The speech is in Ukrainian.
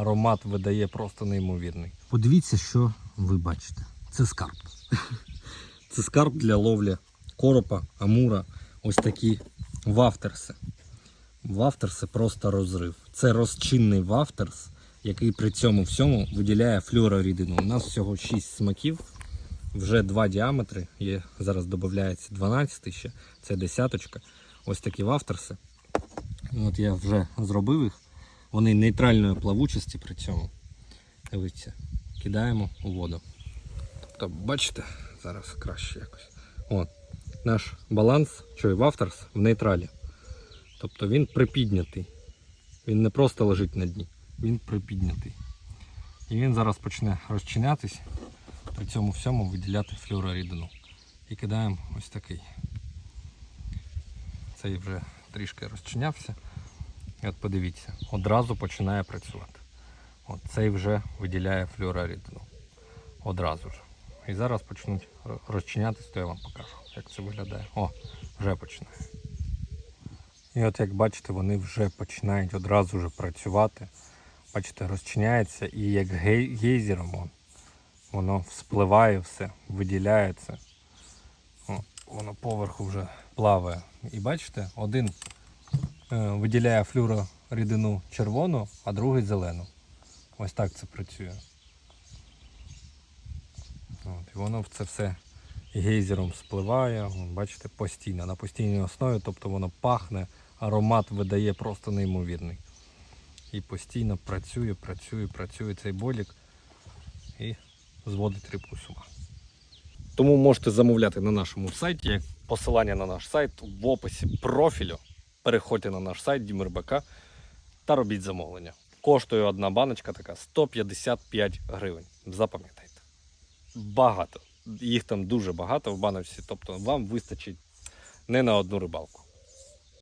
аромат видає просто неймовірний. Подивіться, що ви бачите. Це скарб. Це скарб для ловлі коропа, амура, ось такі вафтерси. Вафтерси просто розрив. Це розчинний вафтерс, який при цьому всьому виділяє флюорорідину. У нас всього 6 смаків, вже два діаметри. Є, зараз додається 12 ще, це десяточка. Ось такі вафтерси. От я вже зробив їх. Вони нейтральної плавучості при цьому. Дивіться, кидаємо у воду. Тобто, бачите, зараз краще якось. От, наш баланс, що і вафтерс в нейтралі. Тобто він припіднятий. Він не просто лежить на дні, він припіднятий. І він зараз почне розчинятись, при цьому всьому виділяти флюорорідину. І кидаємо ось такий. Цей вже трішки розчинявся. От подивіться, одразу починає працювати. От цей вже виділяє флюорорідину. Одразу ж. І зараз почнуть ро- розчинятись, то я вам покажу, як це виглядає. О, вже починає. І от як бачите, вони вже починають одразу ж працювати. Бачите, розчиняється і як гейзером он, воно вспливає все, виділяється. О, воно поверху вже плаває. І бачите, один виділяє флюорорідину червону, а другий зелену. Ось так це працює. От, і воно це все гейзером спливає, бачите, постійно, на постійній основі, тобто воно пахне, аромат видає просто неймовірний. І постійно працює, працює, працює цей болік і зводить рибку з ума. Тому можете замовляти на нашому сайті, посилання на наш сайт в описі профілю. Переходьте на наш сайт Дімирбк та робіть замовлення. Коштує одна баночка така 155 гривень. Запам'ятайте багато. Їх там дуже багато в баночці, тобто вам вистачить не на одну рибалку.